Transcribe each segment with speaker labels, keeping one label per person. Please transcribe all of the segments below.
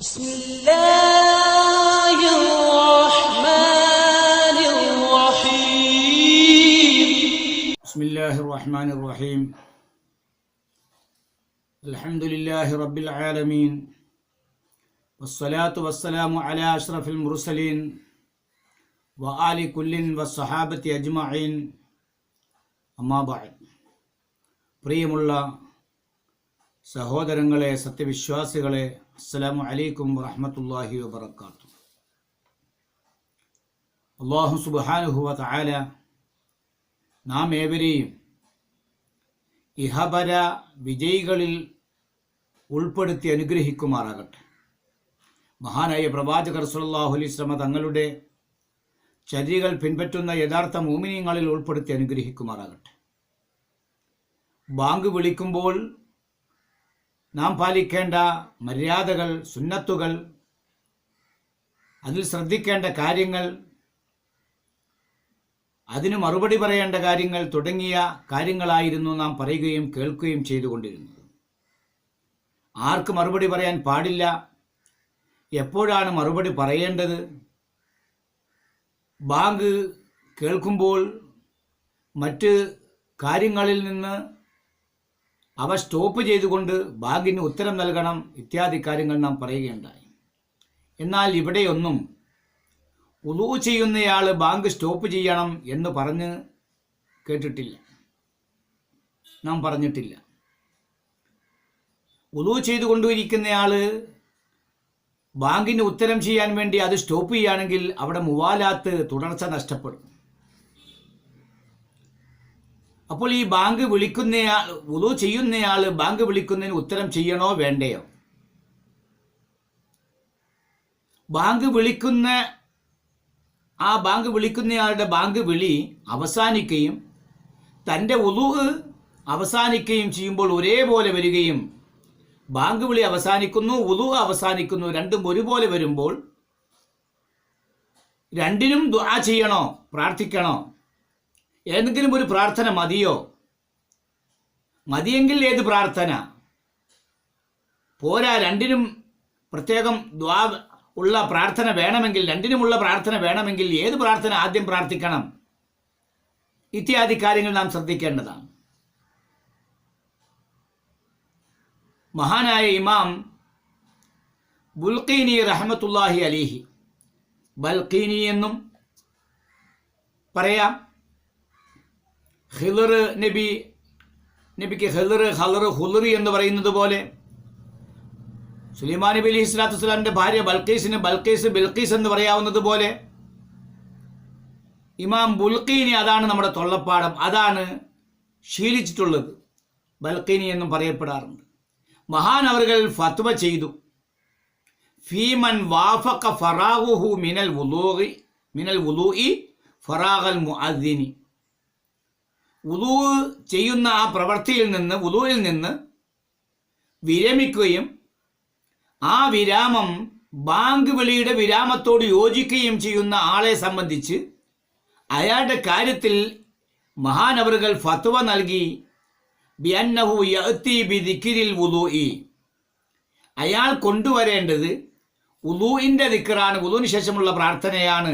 Speaker 1: بسم الله الرحمن الرحيم
Speaker 2: بسم الله الرحمن الرحيم الحمد لله رب العالمين والصلاة والسلام على أشرف المرسلين وآل كل والصحابة أجمعين أما بعد പ്രിയമുള്ള സഹോദരങ്ങളെ സത്യവിശ്വാസികളെ അസ്സലാമു അലൈക്കും വറഹ്മത്തുള്ളാഹി വബറകാതുഹു. അള്ളാഹു സുബ്ഹാനഹു വ തആല നാം ഏവരെയും ഇഹപര വിജയികളിൽ ഉൾപ്പെടുത്തി അനുഗ്രഹിക്കുമാറാകട്ടെ. മഹാനായ പ്രവാചകർ അലൈഹി വസല്ലം തങ്ങളുടെ ചര്യകൾ പിൻപറ്റുന്ന യഥാർത്ഥ മൂമിനിയങ്ങളിൽ ഉൾപ്പെടുത്തി അനുഗ്രഹിക്കുമാറാകട്ടെ. ബാങ്ക് വിളിക്കുമ്പോൾ നാം പാലിക്കേണ്ട മര്യാദകൾ സുന്നത്തുകൾ അതിൽ ശ്രദ്ധിക്കേണ്ട കാര്യങ്ങൾ അതിന് മറുപടി പറയേണ്ട കാര്യങ്ങൾ തുടങ്ങിയ കാര്യങ്ങളായിരുന്നു നാം പറയുകയും കേൾക്കുകയും ചെയ്തുകൊണ്ടിരുന്നത്. ആർക്ക് മറുപടി പറയാൻ പാടില്ല? എപ്പോഴാണ് മറുപടി പറയേണ്ടത്? ബാങ്ക് കേൾക്കുമ്പോൾ മറ്റ് കാര്യങ്ങളിൽ നിന്ന് അവ സ്റ്റോപ്പ് ചെയ്തുകൊണ്ട് ബാങ്കിന് ഉത്തരം നൽകണം ഇത്യാദി കാര്യങ്ങൾ നാം പറയുകയുണ്ടായി. എന്നാൽ ഇവിടെയൊന്നും ഉളു ചെയ്യുന്നയാൾ ബാങ്ക് സ്റ്റോപ്പ് ചെയ്യണം എന്ന് പറഞ്ഞ് കേട്ടിട്ടില്ല. നാം പറഞ്ഞിട്ടില്ല. ഉളു ചെയ്തുകൊണ്ടിരിക്കുന്നയാൾ ബാങ്കിന് ഉത്തരം ചെയ്യാൻ വേണ്ടി അത് സ്റ്റോപ്പ് ചെയ്യുകയാണെങ്കിൽ അവിടെ മുവാലാത്ത് തുടർച്ച നഷ്ടപ്പെടും. അപ്പോൾ ഈ ബാങ്ക് വിളിക്കുന്നയാൾ വുളു ചെയ്യുന്നയാൾ ബാങ്ക് വിളിക്കുന്നതിന് ഉത്തരം ചെയ്യണോ വേണ്ടയോ? ബാങ്ക് വിളിക്കുന്ന ആ ബാങ്ക് വിളിക്കുന്നയാളുടെ ബാങ്ക് വിളി അവസാനിക്കുകയും തന്റെ ഉളു അവസാനിക്കുകയും ചെയ്യുമ്പോൾ ഒരേപോലെ വരികയും ബാങ്ക് വിളി അവസാനിക്കുന്നു ഉളു അവസാനിക്കുന്നു രണ്ടും ഒരുപോലെ വരുമ്പോൾ രണ്ടിനും ദുആ ചെയ്യണോ പ്രാർത്ഥിക്കണോ? ഏതെങ്കിലും ഒരു പ്രാർത്ഥന മതിയോ? മതിയെങ്കിൽ ഏത് പ്രാർത്ഥന? പോരാ രണ്ടിനും പ്രത്യേകം ദ്വാ ഉള്ള പ്രാർത്ഥന വേണമെങ്കിൽ രണ്ടിനുമുള്ള പ്രാർത്ഥന വേണമെങ്കിൽ ഏത് പ്രാർത്ഥന ആദ്യം പ്രാർത്ഥിക്കണം? ഇത്യാദി കാര്യങ്ങൾ നാം ശ്രദ്ധിക്കേണ്ടതാണ്. മഹാനായ ഇമാം ബുൽഖീനി റഹമത്തുല്ലാഹി അലിഹി. ബൽഖീനി എന്നും പറയാം. ഹിലറ് നബി നബിക്ക് ഹിലറ് ഹലറ് ഹുലറ് എന്ന് പറയുന്നത് പോലെ. സുലൈമാൻ നബി അലൈഹി സ്വലാത്തു വസ്സലാമിന്റെ ഭാര്യ ബൽക്കീസിന് ബൽക്കീസ് ബിൽക്കീസ് എന്ന് പറയാവുന്നത് പോലെ. ഇമാം ബുൽക്കീനി അതാണ് നമ്മുടെ തൊള്ളപ്പാടം. അതാണ് ശീലിച്ചിട്ടുള്ളത്. ബൽക്കീനി എന്നും പറയപ്പെടാറുണ്ട്. മഹാൻ അവர்கள் ഫത്വ ചെയ്തു. ഫീമൻ വാഫക്ക ഫറാഹുഹു മിനൽ വുലൂഹി മിനൽ വുലൂഇ ഫറാഖൽ മുഅദ്ദിനി. വുലൂ ചെയ്യുന്ന ആ പ്രവൃത്തിയിൽ നിന്ന് വുലൂയിൽ നിന്ന് വിരമിക്കുകയും ആ വിരാമം ബാങ്ക് വിളിയുടെ വിരാമത്തോട് യോജിക്കുകയും ചെയ്യുന്ന ആളെ സംബന്ധിച്ച് അയാളുടെ കാര്യത്തിൽ മഹാനവറുകൾ ഫത്വ നൽകി ബിയന്നഹു യഅ്തി ബിദിക്രിൽ വുലൂഇ അയാൾ കൊണ്ടുവരേണ്ടത് ഉലൂഇന്റെ ദിക്കറാണ് ഉലൂവിന് ശേഷമുള്ള പ്രാർത്ഥനയാണ്.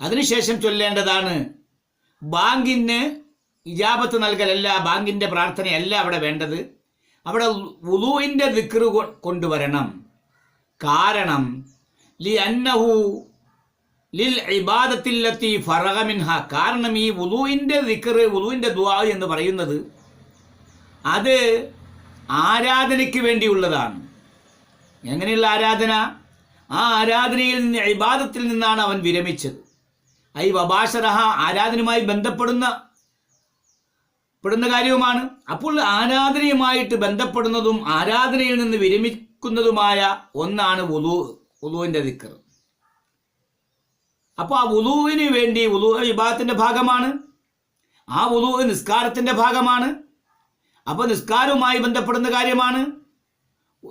Speaker 2: അതിനുശേഷം ചൊല്ലേണ്ടതാണ് ബാങ്കിന് ഇജാബത്ത് നൽകലല്ല ബാങ്കിന്റെ പ്രാർത്ഥനയല്ല അവിടെ വേണ്ടത്. അവിടെ ഉദുവിന്റെ ദിക്റ് കൊണ്ടുവരണം. കാരണം ലി അന്നഹു ലിൽ ഇബാദത്തില്ലത്തി ഫറഹമിൻഹ കാരണം ഈ ഉദുവിന്റെ ദിക്റ് ഉദുവിന്റെ ദുആ എന്ന് പറയുന്നത് അത് ആരാധനയ്ക്ക് വേണ്ടിയുള്ളതാണ്. എങ്ങനെയുള്ള ആരാധന? ആ ആരാധനയിൽ നിന്ന് ഇബാദത്തിൽ നിന്നാണ് അവൻ വിരമിച്ചത്. ഐ വബാഷറഹ ആരാധനയുമായി ബന്ധപ്പെടുന്ന പെടുന്ന കാര്യവുമാണ്. അപ്പോൾ ആരാധനയുമായിട്ട് ബന്ധപ്പെടുന്നതും ആരാധനയിൽ നിന്ന് വിരമിക്കുന്നതുമായ ഒന്നാണ് ഉലു ഉലുവിന്റെ ദിക്കർ അപ്പോൾ ആ ഉലുവിന് വേണ്ടി ഉലു വിഭാഗത്തിന്റെ ഭാഗമാണ്. ആ ഉലു നിസ്കാരത്തിന്റെ ഭാഗമാണ്. അപ്പോൾ നിസ്കാരവുമായി ബന്ധപ്പെടുന്ന കാര്യമാണ്.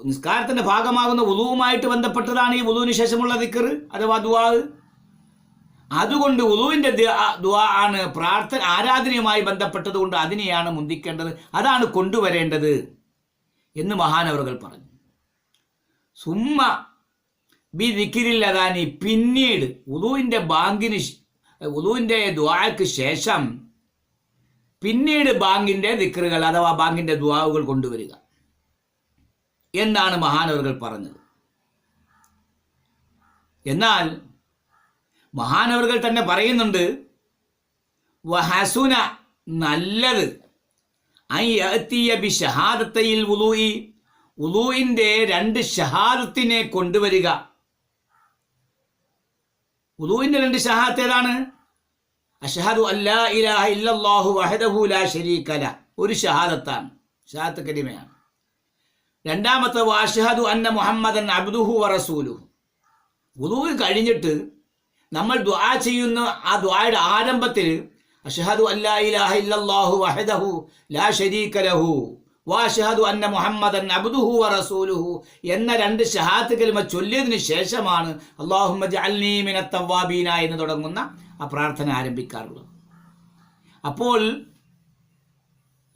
Speaker 2: നിസ്കാരത്തിന്റെ ഭാഗമാകുന്ന ഉലുവുമായിട്ട് ബന്ധപ്പെട്ടതാണ് ഈ ഉലുവിന് ശേഷമുള്ള ദിക്കർ അഥവാ ദുവാ അതുകൊണ്ട് ഉദുവിന്റെ ദുആ ആണ് പ്രാർത്ഥന ആരാധനയുമായി ബന്ധപ്പെട്ടത് കൊണ്ട് അതിനെയാണ് മുന്തിക്കേണ്ടത്. അതാണ് കൊണ്ടുവരേണ്ടത് എന്ന് മഹാനവറുകൾ പറഞ്ഞു. സുമ്മ ബി ദിക്കിരില്ലതാനി പിന്നീട് ഉദുവിന്റെ ബാങ്കിന് ഉദുവിന്റെ ദ്വാക്ക് ശേഷം പിന്നീട് ബാങ്കിന്റെ ദിക്കറുകൾ അഥവാ ബാങ്കിന്റെ ദ്വാവുകൾ കൊണ്ടുവരിക എന്നാണ് മഹാനവറുകൾ പറഞ്ഞത്. എന്നാൽ മഹാനവറുകൾ തന്നെ പറയുന്നുണ്ട് വഹസുന നല്ലത്. ഷഹാദത്തയിൽ ഉലൂയി ഉലൂയിന്റെ രണ്ട് ഷഹാദത്തിനെ കൊണ്ടുവരിക. വുളൂഇന്റെ രണ്ട് ഷഹാദത്ത് ഏതാണ്? അഷഹദു അല്ലാ ഇലാഹ ഇല്ലല്ലാഹു വഹദഹു ലാ ശരീക ല. ഒരു ഷഹാദത്താണ്. ഷഹാദത്ത് കലിമയാണ് രണ്ടാമത്തെ വാഷഹദു അന്ന മുഹമ്മദൻ അബ്ദുഹു വറസൂലുഹു വുളൂ കഴിഞ്ഞിട്ട് നമ്മൾ ദ്വാ ചെയ്യുന്ന ആ ദ്വായുടെ ആരംഭത്തിൽ അഷഹദു അല്ലാഹു വഹദഹു ലാ ശരീക ലഹു വാഷഹദു അന്ന മുഹമ്മദൻ അബ്ദുഹു വറസൂലുഹു എന്ന രണ്ട് ഷഹാത്ത് കലിമ ചൊല്ലിയതിനു ശേഷമാണ് മിനത്ത് തവ്വാബീന എന്ന് തുടങ്ങുന്ന ആ പ്രാർത്ഥന ആരംഭിക്കാറുള്ളത്. അപ്പോൾ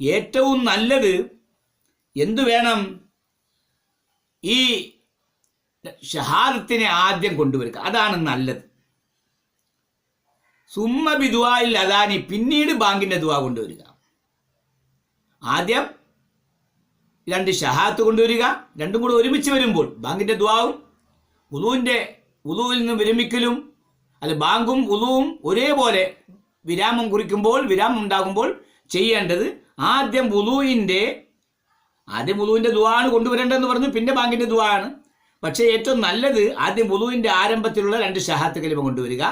Speaker 2: ഏറ്റവും നല്ലത് എന്തു വേണം? ഈ ഷഹാദത്തിനെ ആദ്യം കൊണ്ടുവരിക. അതാണ് നല്ലത്. സുമ്മ ബിദുവായിൽ അദാനി പിന്നീട് ബാങ്കിന്റെ ദുവ കൊണ്ടുവരിക. ആദ്യം രണ്ട് ഷഹാത്ത് കൊണ്ടുവരിക രണ്ടും കൂടെ ഒരുമിച്ച് വരുമ്പോൾ ബാങ്കിന്റെ ദ്വാവും ഉളുവിന്റെ ഉലുവിൽ നിന്ന് വിരമിക്കലും അല്ല ബാങ്കും ഉലുവും ഒരേപോലെ വിരാമം കുറിക്കുമ്പോൾ വിരാമം ഉണ്ടാകുമ്പോൾ ചെയ്യേണ്ടത് ആദ്യം ഉളുവിന്റെ ആദ്യം ഉളുവിന്റെ ദുവാണ് കൊണ്ടുവരേണ്ടതെന്ന് പറഞ്ഞു പിന്നെ ബാങ്കിന്റെ ദുവാണ് പക്ഷേ ഏറ്റവും നല്ലത് ആദ്യം ഉളുവിന്റെ ആരംഭത്തിലുള്ള രണ്ട് ഷഹാത്ത് കലിമ കൊണ്ടുവരിക.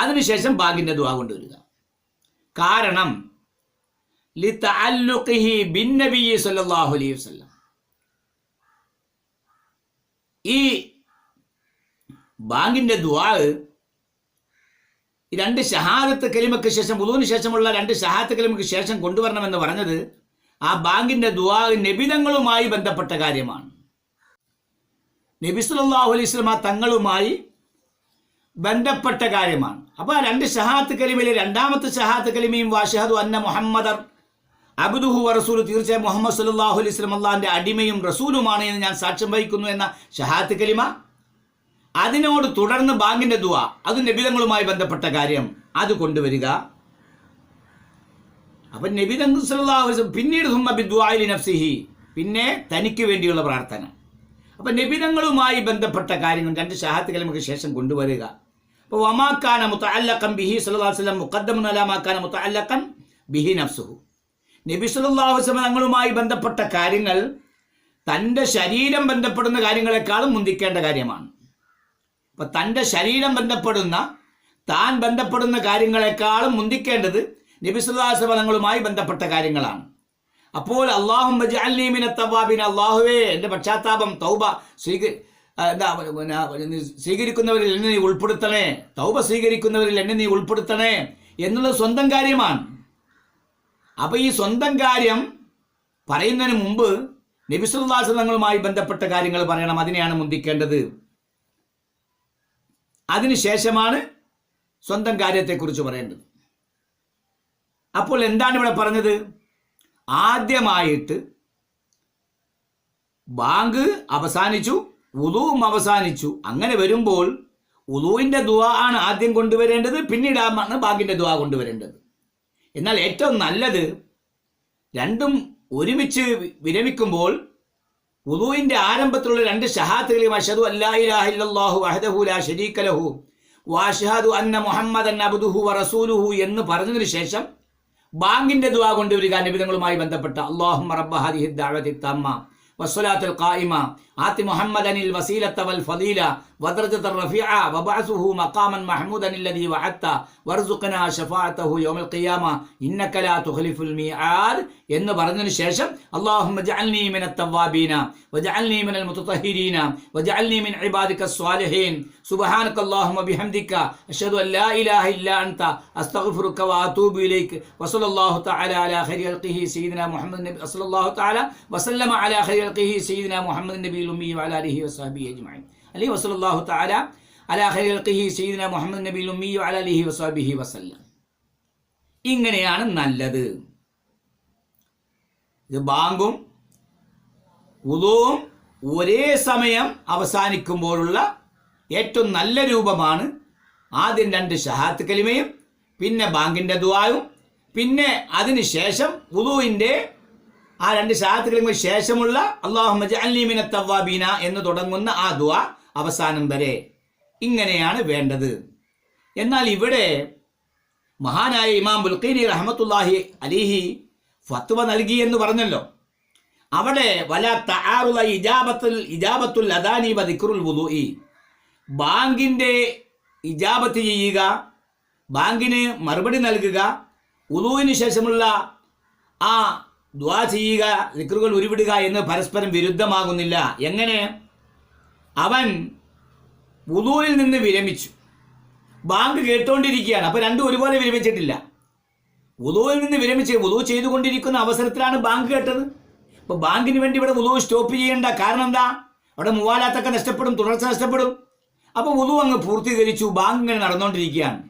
Speaker 2: അതിനുശേഷം ബാങ്കിന്റെ ദുവാ കൊണ്ടുവരിക. കാരണം ലിതഅല്ലുഖിഹി നബി സല്ലാഹു അലൈഹി വസല്ലം. ഈ ബാങ്കിന്റെ ദുവാ രണ്ട് ഷഹാദത്ത് കലിമക്ക് ശേഷം ഉദുവിന് ശേഷമുള്ള രണ്ട് ഷഹാദത്ത് കലിമക്ക് ശേഷം കൊണ്ടുവരണമെന്ന് പറഞ്ഞത് ആ ബാങ്കിന്റെ ദുവാ നബിതങ്ങളുമായി ബന്ധപ്പെട്ട കാര്യമാണ്. നബി സല്ലല്ലാഹു അലൈഹി വസല്ലമ തങ്ങളുമായി ബന്ധപ്പെട്ട കാര്യമാണ്. അപ്പോൾ ആ രണ്ട് ഷഹാത്ത് കലിമയിലെ രണ്ടാമത്തെ ഷഹാത്ത് കലിമയും വാഷഹദു അന്ന മുഹമ്മദർ അബ്ദുഹു റസൂൽ തീർച്ചയായും മുഹമ്മദ് സല്ലല്ലാഹു അലൈഹി സ്വലം അള്ളാഹിന്റെ അടിമയും റസൂലുമാണ് എന്ന് ഞാൻ സാക്ഷ്യം വഹിക്കുന്നു എന്ന ഷഹാത്ത് കലിമ. അതിനോട് തുടർന്ന് ബാങ്കിന്റെ ദുവ അത് നബിതങ്ങളുമായി ബന്ധപ്പെട്ട കാര്യം. അത് കൊണ്ടുവരിക. അപ്പൊ നബിതങ്ങൾ സല്ലല്ലാഹു അലൈഹി പിന്നീട് സുമ്മ ബിദ്വാഇലി നഫ്സിഹി പിന്നെ തനിക്ക് വേണ്ടിയുള്ള പ്രാർത്ഥന. അപ്പൊ നബിതങ്ങളുമായി ബന്ധപ്പെട്ട കാര്യങ്ങൾ രണ്ട് ഷഹാത്ത് കലിമയ്ക്ക് ശേഷം കൊണ്ടുവരിക. അപ്പോൾ വമാക്കാന മുത്തഅല്ലഖൻ ബിഹി വസല്ലം മുഖദ്ദമുൻ അലാ മാക്കാന മുത്തഅല്ലഖൻ ബിഹി നഫ്സുഹു. നബി സല്ലല്ലാഹു അലൈഹി വസല്ലം തങ്ങളുമായി ബന്ധപ്പെട്ട കാര്യങ്ങൾ തന്റെ ശരീരം ബന്ധപ്പെടുന്ന കാര്യങ്ങളെക്കാളും മുന്തിക്കേണ്ട കാര്യമാണ്. അപ്പൊ തന്റെ ശരീരം ബന്ധപ്പെടുന്ന താൻ ബന്ധപ്പെടുന്ന കാര്യങ്ങളെക്കാളും മുന്തിക്കേണ്ടത് നബി സല്ലല്ലാഹു അലൈഹി വസല്ലം തങ്ങളുമായി ബന്ധപ്പെട്ട കാര്യങ്ങളാണ്. അപ്പോൾ അള്ളാഹും അള്ളാഹുവേ എന്റെ പശ്ചാത്താപം തൗബ സ്വീക ആ, എന്താ സ്വീകരിക്കുന്നവരിൽ എന്നെ നീ ഉൾപ്പെടുത്തണേ. തൗബ സ്വീകരിക്കുന്നവരിൽ എന്നെ നീ ഉൾപ്പെടുത്തണേ എന്നുള്ളത് സ്വന്തം കാര്യമാണ്. അപ്പൊ ഈ സ്വന്തം കാര്യം പറയുന്നതിന് മുമ്പ് നബിസുല്ലാസനങ്ങളുമായി ബന്ധപ്പെട്ട കാര്യങ്ങൾ പറയണം. അതിനെയാണ് മുന്തിക്കേണ്ടത്. അതിനുശേഷമാണ് സ്വന്തം കാര്യത്തെക്കുറിച്ച് പറയേണ്ടത്. അപ്പോൾ എന്താണ് ഇവിടെ പറഞ്ഞത്? ആദ്യമായിട്ട് ബാങ്ക് അവസാനിച്ചു. ഉദുവും അവസാനിച്ചു. അങ്ങനെ വരുമ്പോൾ ഉദുവിന്റെ ദുവ ആണ് ആദ്യം കൊണ്ടുവരേണ്ടത് പിന്നീടാണ് ബാഗിന്റെ ദുവ കൊണ്ടുവരേണ്ടത്. എന്നാൽ ഏറ്റവും നല്ലത് രണ്ടും ഒരുമിച്ച് വിരമിക്കുമ്പോൾ ഉദുവിന്റെ ആരംഭത്തിലുള്ള രണ്ട് ഷഹാത്തുകളെയും അഷദു അല്ലാഹിലാഹില്ലാഹു അഹദഹുല ഷരീക്കലഹു വാഷഹാദു അന്ന മുഹമ്മദ് അന്ന അബുദുഹു വറസൂലുഹു എന്ന് പറഞ്ഞതിന് ശേഷം ബാങ്കിന്റെ ദുവാ കൊണ്ടുവരിക നിബിധങ്ങളുമായി ബന്ധപ്പെട്ട അള്ളാഹു റബ്ബ ഹദിഹിദ്ദാവതി തമ്മ വസ്വലാത്തുൽ ഖായിമ آت محمدا الوسيلة والفضيلة ودرجة الرفيعة وبعثه مقاما محمودا الذي وعدته وارزقنا شفاعته يوم القيامة إنك لا تخلف الميعاد എന്ന് പറഞ്ഞതിന് ശേഷം اللهم اجعلني من التوابين واجعلني من المتطهرين واجعلني من عبادك الصالحين سبحانك اللهم بحمدك أشهد أن لا إله إلا أنت أستغفرك وأتوب إليك وصلى الله تعالى على خير خلقه سيدنا محمد النبي صلى الله تعالى وسلم على خير خلقه سيدنا محمد നബിയിൽ ഉമ്മി വാല അലഹി വസാബി അജ്മൈൻ അലൈഹി വസലാഹു താല അലാഹലി അൽഖിഹി സീദിന മുഹമ്മദ് നബിയിൽ ഉമ്മി വാല അലഹി വസാബിഹി വസല്ലം. ഇങ്ങനെയാണ് നല്ലത്. ഇത് ബാങ്കും ഉദവും ഒരേ സമയം അവസാനിക്കുമ്പോഴുള്ള ഏറ്റവും നല്ല രൂപമാണ് ആദ്യം രണ്ട് ഷഹാത്ത് കലിമയും പിന്നെ ബാങ്കിന്റെ ദുവായും പിന്നെ അതിനുശേഷം ഉദുവിന്റെ ആ രണ്ട് ഷഹാത്ത് ശേഷമുള്ള ശേഷമുള്ള അള്ളാഹുമജ അല്ലീമിന തവാബീന എന്ന് തുടങ്ങുന്ന ആ ദുആ അവസാനം വരെ ഇങ്ങനെയാണ് വേണ്ടത്. എന്നാൽ ഇവിടെ മഹാനായ ഇമാം ബുൽഖീനി റഹമത്തുല്ലാഹി അലിഹി ഫത്വ നൽകി എന്ന് പറഞ്ഞല്ലോ. അവിടെ വല തആറുല ഇജാബത്തുൽ ഇജാബത്തുൽ അദാനി വ ദിക്റുൽ വുദൂഇ. ബാങ്കിന്റെ ഇജാബത്ത് ചെയ്യുക ബാങ്കിന് മറുപടി നൽകുക ഉദുവിന് ശേഷമുള്ള ആ ദ്വാ ചെയ്യുക ദിക്റുകൾ ഉരുവിടുക എന്ന് പരസ്പരം വിരുദ്ധമാകുന്നില്ല. എങ്ങനെ? അവൻ വുദൂവിൽ നിന്ന് വിരമിച്ചു. ബാങ്ക് കേട്ടുകൊണ്ടിരിക്കുകയാണ് അപ്പോൾ രണ്ടും ഒരുപോലെ വിരമിച്ചിട്ടില്ല. വുദൂവിൽ നിന്ന് വിരമിച്ച് വുദൂ ചെയ്തുകൊണ്ടിരിക്കുന്ന അവസരത്തിലാണ് ബാങ്ക് കേട്ടത്. അപ്പോൾ ബാങ്കിന് വേണ്ടി ഇവിടെ വുദൂ സ്റ്റോപ്പ് ചെയ്യേണ്ട കാരണം എന്താ? അവിടെ മൂവാലാത്തൊക്കെ നഷ്ടപ്പെടും തുടർച്ച നഷ്ടപ്പെടും. അപ്പോൾ വുദൂ അങ്ങ് പൂർത്തീകരിച്ചു ബാങ്ക് ഇങ്ങനെ നടന്നുകൊണ്ടിരിക്കുകയാണ്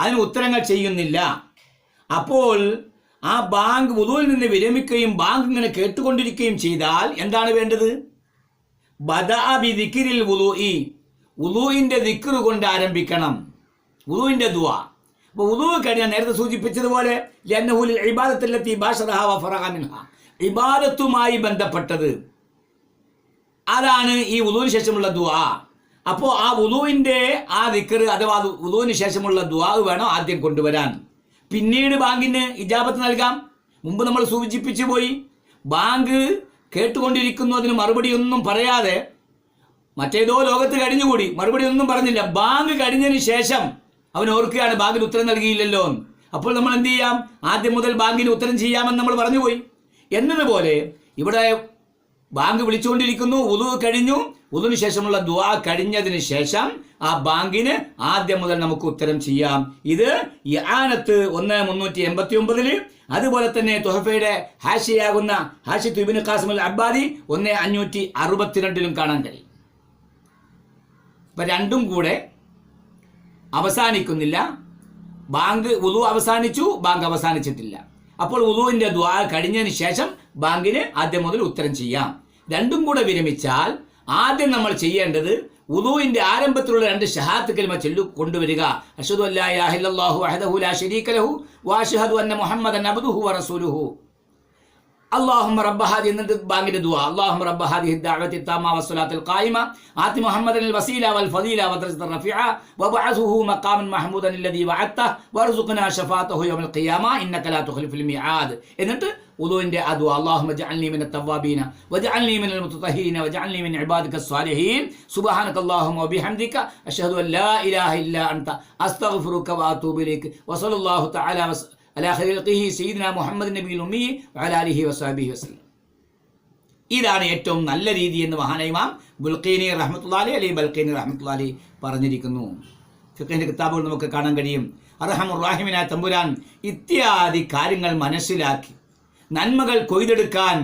Speaker 2: അതിന് ഉത്തരങ്ങൾ ചെയ്യുന്നില്ല. അപ്പോൾ ആ ബാങ്ക് വുദുവിൽ നിന്ന് വിരമിക്കുകയും ബാങ്ക് ഇങ്ങനെ കേട്ടുകൊണ്ടിരിക്കുകയും ചെയ്താൽ എന്താണ് വേണ്ടത്? ബദാബി ദിക്കിരിൽ ഈ ഉലുവിന്റെ ദിക്കറ് കൊണ്ട് ആരംഭിക്കണം. ഉലുവിന്റെ ദുആ. അപ്പോൾ ഉലുവ് കഴിഞ്ഞാൽ നേരത്തെ സൂചിപ്പിച്ചതുപോലെ ലന്നഹുൽ ഇബാദത്തിലെത്തി ബാഷറഹ ഫറഹാമിൻഹ മിൻഹ. ഇബാദത്തുമായി ബന്ധപ്പെട്ടത്. അതാണ് ഈ ഉലുവിന് ശേഷമുള്ള ദുആ. അപ്പോൾ ആ ഉലുവിന്റെ ആ ദിക്കറ് അഥവാ ഉലുവിന് ശേഷമുള്ള ദുആ വേണം ആദ്യം കൊണ്ടുവരാൻ? പിന്നീട് ബാങ്കിന് ഇജാബത്ത് നൽകാം. മുമ്പ് നമ്മൾ സൂചിപ്പിച്ചു പോയി ബാങ്ക് കേട്ടുകൊണ്ടിരിക്കുന്നു അതിന് മറുപടി ഒന്നും പറയാതെ മറ്റേതോ ലോകത്ത് കഴിഞ്ഞുകൂടി. മറുപടി ഒന്നും പറഞ്ഞില്ല. ബാങ്ക് കഴിഞ്ഞതിന് ശേഷം അവൻ ഓർക്കുകയാണ് ബാങ്കിന് ഉത്തരം നൽകിയില്ലല്ലോ. അപ്പോൾ നമ്മൾ എന്ത് ചെയ്യാം? ആദ്യം മുതൽ ബാങ്കിന് ഉത്തരം ചെയ്യാമെന്ന് നമ്മൾ പറഞ്ഞുപോയി എന്നതുപോലെ ഇവിടെ ബാങ്ക് വിളിച്ചുകൊണ്ടിരിക്കുന്നു ഉതു കഴിഞ്ഞു. ഉതുവിന് ശേഷമുള്ള ദുആ കഴിഞ്ഞതിന് ശേഷം ആ ബാങ്കിന് ആദ്യം മുതൽ നമുക്ക് ഉത്തരം ചെയ്യാം. ഇത് ആനത്ത് ഒന്ന് മുന്നൂറ്റി എൺപത്തി ഒമ്പതിൽ അതുപോലെ തന്നെ തൊഹഫയുടെ ഹാഷിയാകുന്ന ഹാഷി തുബിന് അൽ അബ്ബാദി ഒന്ന് അഞ്ഞൂറ്റി അറുപത്തിരണ്ടിലും കാണാൻ കഴിയും. ഇപ്പം രണ്ടും കൂടെ അവസാനിക്കുന്നില്ല. ബാങ്ക് ഉദു അവസാനിച്ചു ബാങ്ക് അവസാനിച്ചിട്ടില്ല. അപ്പോൾ ഉദുവിന്റെ ദ്വാ കഴിഞ്ഞതിന് ശേഷം ബാങ്കിന് ആദ്യം മുതൽ ഉത്തരം ചെയ്യാം. രണ്ടും കൂടെ വിരമിച്ചാൽ ആദ്യം നമ്മൾ ചെയ്യേണ്ടത് ഉദുവിന്റെ ആരംഭത്തിലുള്ള രണ്ട് ഷഹാത്ത് കലിമ ചൊല്ലു കൊണ്ടുവരിക. അഷ്ഹദു അല്ലാഹു അഹദഹു ലാ ശരീക ലഹു വഅഷ്ഹദു അന്ന മുഹമ്മദ് അബ്ദുഹു വറസൂലുഹു اللهم رب هذه എന്നിട്ട് ബാങ്കിന്റെ ദുആ اللهم رب هذه الدعوة التامة والصلاة القائمة آت محمدا الوسيلة والفضيلة والدرجة الرفيعة وابعثه مقاما محمودا الذي وعدته وارزقنا شفاعته يوم القيامة إنك لا تخلف الميعاد എന്നിട്ട് ഉദുവിന്റെ ആ ദുആ اللهم اجعلني من التوابين واجعلني من المتطهرين واجعلني من عبادك الصالحين سبحانك اللهم وبحمدك أشهد أن لا إله إلا أنت أستغفرك وأتوب إليك وصلى അലാ മുഹമ്മദ് നബി ഉമ്മി വലാലിഹി വസാബി വസ്ലം ഇതാണ് ഏറ്റവും നല്ല രീതി എന്ന് മഹാനൈമാം ബുൽഖീനി റഹ്മത്തുല്ലാലി അലി ബൽഖീനി റഹ്മത്തുല്ലാലി പറഞ്ഞിരിക്കുന്നു. ഫിഖിന്റെ കിതാബുകൾ നമുക്ക് കാണാൻ കഴിയും. അർഹമുറാഹിമിന തമ്പുരാൻ ഇത്യാദി കാര്യങ്ങൾ മനസ്സിലാക്കി. നന്മകൾ കൊയ്തെടുക്കാൻ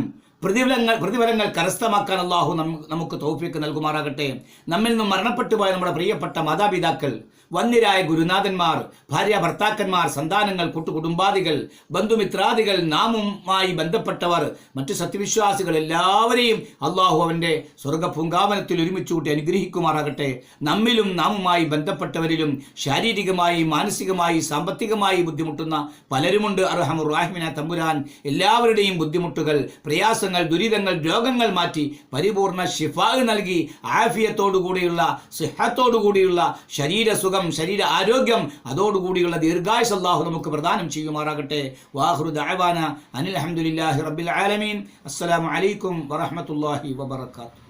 Speaker 2: പ്രതിഫലങ്ങൾ പ്രതിഫലങ്ങൾ കരസ്ഥമാക്കാൻ അള്ളാഹു നമുക്ക് തോഫിക്ക് നൽകുമാറാകട്ടെ. നമ്മിൽ നിന്നും മരണപ്പെട്ടു പോയ നമ്മുടെ പ്രിയപ്പെട്ട മാതാപിതാക്കൾ വന്യരായ ഗുരുനാഥന്മാർ ഭാര്യ ഭർത്താക്കന്മാർ സന്താനങ്ങൾ കൂട്ടുകുടുംബാദികൾ ബന്ധുമിത്രാദികൾ നാമുമായി ബന്ധപ്പെട്ടവർ മറ്റു സത്യവിശ്വാസികൾ എല്ലാവരെയും അള്ളാഹു അവന്റെ സ്വർഗ പൂങ്കാവനത്തിൽ ഒരുമിച്ച് കൂട്ടി അനുഗ്രഹിക്കുമാറാകട്ടെ. നമ്മിലും നാമുമായി ബന്ധപ്പെട്ടവരിലും ശാരീരികമായി മാനസികമായി സാമ്പത്തികമായി ബുദ്ധിമുട്ടുന്ന പലരുമുണ്ട്. അർഹമുർ റാഹിമിന തമ്പുരാൻ എല്ലാവരുടെയും ബുദ്ധിമുട്ടുകൾ പ്രയാസങ്ങൾ ദുരിതങ്ങൾ രോഗങ്ങൾ മാറ്റി പരിപൂർണ ഷിഫാഗ് നൽകി ആഫിയത്തോടുകൂടിയുള്ള സിഹത്തോടുകൂടിയുള്ള ശരീരസുഖം ശരീര ആരോഗ്യം അതോടുകൂടിയുള്ള ദീർഘായുസ് അള്ളാഹു നമുക്ക് പ്രദാനം ചെയ്യുമാറാകട്ടെ. വാഹുറു ദഅവാന അനിൽ അൽഹംദുലില്ലാഹി റബ്ബിൽ ആലമീൻ. അസ്സലാമു അലൈക്കും വബറകാതുഹു.